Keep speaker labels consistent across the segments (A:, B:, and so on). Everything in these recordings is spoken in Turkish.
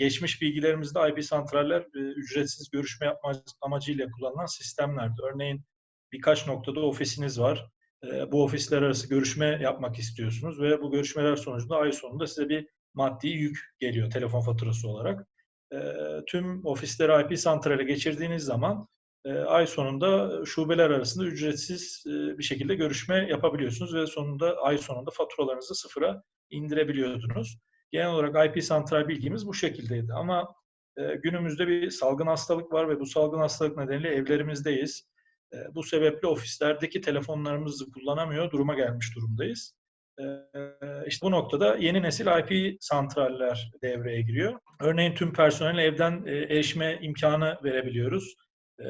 A: geçmiş bilgilerimizde IP santraller e, ücretsiz görüşme yapma amacıyla kullanılan sistemlerdi. Örneğin birkaç noktada ofisiniz var. E, bu ofisler arası görüşme yapmak istiyorsunuz ve bu görüşmeler sonucunda ay sonunda size bir maddi yük geliyor telefon faturası olarak. E, tüm ofisleri IP santrale geçirdiğiniz zaman ay sonunda şubeler arasında ücretsiz bir şekilde görüşme yapabiliyorsunuz ve sonunda ay sonunda faturalarınızı sıfıra indirebiliyordunuz. Genel olarak IP santral bilgimiz bu şekildeydi. Ama e, günümüzde bir salgın hastalık var ve bu salgın hastalık nedeniyle evlerimizdeyiz. E, bu sebeple ofislerdeki telefonlarımızı kullanamıyor duruma gelmiş durumdayız. E, işte bu noktada yeni nesil IP santraller devreye giriyor. Örneğin tüm personel evden e, erişme imkanı verebiliyoruz. E,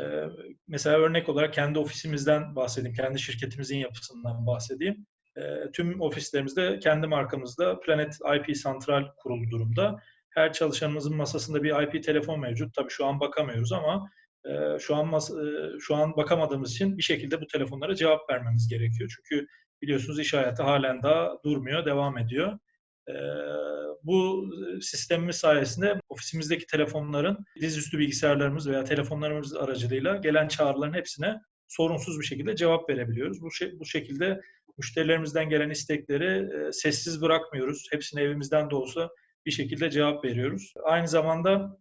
A: mesela örnek olarak kendi ofisimizden bahsedeyim, kendi şirketimizin yapısından bahsedeyim. E, tüm ofislerimizde kendi markamızda Planet IP Santral kurulu durumda. Her çalışanımızın masasında bir IP telefon mevcut. Tabii şu an bakamıyoruz ama e, şu an mas- e, şu an bakamadığımız için bir şekilde bu telefonlara cevap vermemiz gerekiyor. Çünkü biliyorsunuz iş hayatı halen daha durmuyor, devam ediyor. E, bu sistemimiz sayesinde ofisimizdeki telefonların dizüstü bilgisayarlarımız veya telefonlarımız aracılığıyla gelen çağrıların hepsine sorunsuz bir şekilde cevap verebiliyoruz. Bu, şey, bu şekilde müşterilerimizden gelen istekleri e, sessiz bırakmıyoruz. Hepsine evimizden de olsa bir şekilde cevap veriyoruz. Aynı zamanda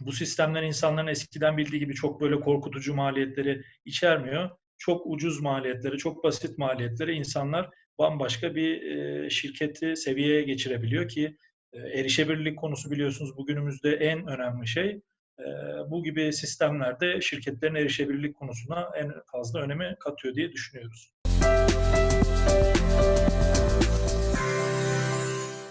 A: bu sistemler insanların eskiden bildiği gibi çok böyle korkutucu maliyetleri içermiyor. Çok ucuz maliyetleri, çok basit maliyetleri insanlar bambaşka bir e, şirketi seviyeye geçirebiliyor ki e, erişebilirlik konusu biliyorsunuz bugünümüzde en önemli şey. E, bu gibi sistemlerde şirketlerin erişebilirlik konusuna en fazla önemi katıyor diye düşünüyoruz.